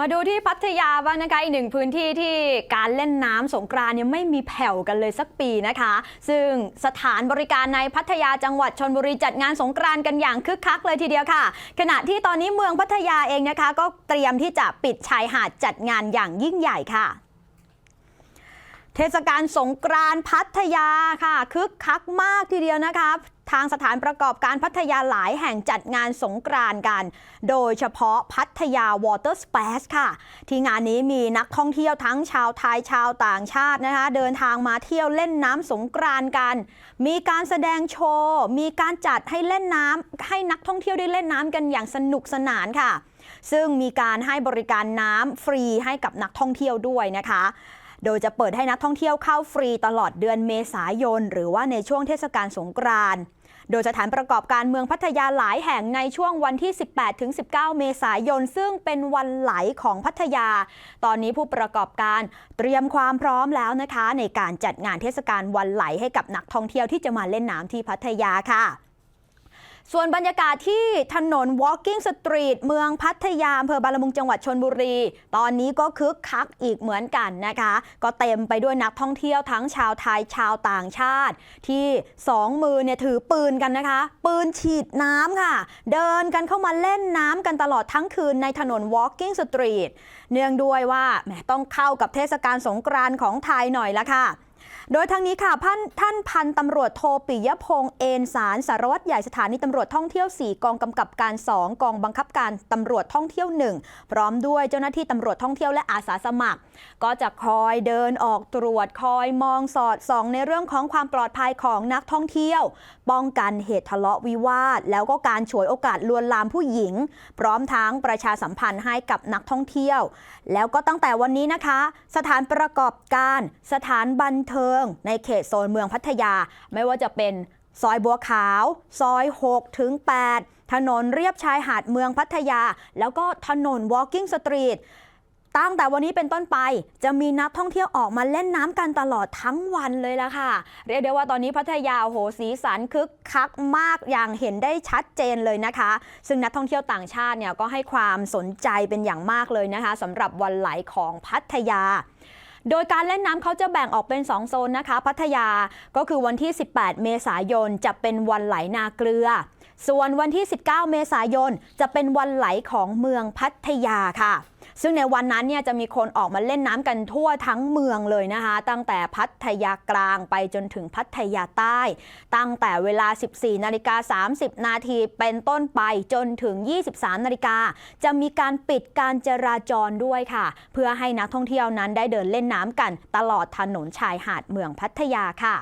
มาดูที่พัทยาบ้างนะคะอีกหนึ่งพื้นที่ที่การเล่นน้ำสงกรานเนี่ยไม่มีแผ่วกันเลยสักปีนะคะ ซึ่งสถานบริการในพัทยาจังหวัดชนบุรีจัดงานสงกรานกันอย่างคึกคักเลยทีเดียวค่ะ ขณะที่ตอนนี้เมืองพัทยาเองนะคะ ก็เตรียมที่จะปิดชายหาดจัดงานอย่างยิ่งใหญ่ค่ะเทศกาลสงกรานพัทยาค่ะคึกคักมากทีเดียวนะคะ ทางสถานประกอบการพัทยาหลายแห่งจัดงานสงกรานต์กัน โดยเฉพาะพัทยาวอเตอร์สเปซค่ะ ที่งานนี้มีนักท่องเที่ยวทั้งชาวไทยชาวต่างชาตินะคะเดินทางมาเที่ยวเล่นน้ำสงกรานต์กัน มีการแสดงโชว์ มีการจัดให้เล่นน้ำให้นักท่องเที่ยวได้เล่นน้ำกันอย่างสนุกสนานค่ะ ซึ่งมีการให้บริการน้ำฟรีให้กับนักท่องเที่ยวด้วยนะคะ โดยจะเปิดให้นักท่องเที่ยวเข้าฟรีตลอดเดือนเมษายน หรือว่าในช่วงเทศกาลสงกรานต์โดยสถานประกอบการเมืองพัทยาหลายแห่งในช่วงวันที่ 18-19 เมษายน ซึ่งเป็นวันไหลของพัทยา ตอนนี้ผู้ประกอบการเตรียมความพร้อมแล้วนะคะ ในการจัดงานเทศกาลวันไหลให้กับนักท่องเที่ยวที่จะมาเล่นน้ำที่พัทยาค่ะ ส่วนบรรยากาศที่ถนน Walking Street เมืองพัทยาอำเภอบางลมุงจังหวัดชนบุรี ตอนนี้ก็คึกคักอีกเหมือนกันนะคะ ก็เต็มไปด้วยนักท่องเที่ยวทั้งชาวไทยชาวต่างชาติ ที่สองมือเนี่ยถือปืนกันนะคะ ปืนฉีดน้ำค่ะ เดินกันเข้ามาเล่นน้ำกันตลอดทั้งคืนในถนน Walking Street เนื่องด้วยว่าแหมต้องเข้ากับเทศกาลสงกรานต์ของไทยหน่อยละค่ะ โดยทางนี้ค่ะท่านท่านพันตำรวจโทปิยพงษ์เอนสารสารวัตรใหญ่สถานีตำรวจท่องเที่ยว 4 กองกำกับการ 2 กองบังคับการตำรวจท่องเที่ยว 1 พร้อมด้วยเจ้าหน้าที่ตำรวจท่องเที่ยวและอาสาสมัคร ก็จะคอยเดินออกตรวจคอยมองสอดส่องในเรื่องของความปลอดภัยของนักท่องเที่ยว ป้องกันเหตุทะเลาะวิวาท แล้วก็การฉวยโอกาสลวนลามผู้หญิง พร้อมทั้งประชาสัมพันธ์ให้กับนักท่องเที่ยว แล้วก็ตั้งแต่วันนี้นะคะ สถานประกอบการ สถานบันเทิงในเขตโซนเมืองพัทยา ไม่ว่าจะเป็นซอยบัวขาว ซอย6ถึง8ถนนเรียบชายหาดเมืองพัทยา แล้วก็ถนน Walking Street ตั้งแต่วันนี้เป็นต้นไปจะมีนักท่องเที่ยวออกมาเล่นน้ำกันตลอดทั้งวันเลยละค่ะ เรียกได้ว่าตอนนี้พัทยาโหสีสันคึกคักมากอย่างเห็นได้ชัดเจนเลยนะคะ ซึ่งนักท่องเที่ยวต่างชาติเนี่ยก็ให้ความสนใจเป็นอย่างมากเลยนะคะสำหรับวันไหลของพัทยา โดยการเล่นน้ำเขาจะแบ่งออกเป็น 2 โซนนะคะ พัทยาก็คือวันที่ 18 เมษายนจะเป็นวันไหลนาเกลือ ส่วนวันที่ 19 เมษายนจะเป็นวันไหลของเมืองพัทยาค่ะ ซึ่งในวันนั้นเนี่ยจะมีคนออกมาเล่นน้ำกันทั่วทั้งเมืองเลยนะคะ ตั้งแต่พัทยากลางไปจนถึงพัทยาใต้ ตั้งแต่เวลา 14 นาฬิกา 30 นาทีเป็นต้นไปจนถึง 23 นาฬิกา จะมีการปิดการจราจรด้วยค่ะ เพื่อให้นักท่องเที่ยวนั้นได้เดินเล่นน้ำกันตลอดถนนชายหาดเมืองพัทยาค่ะ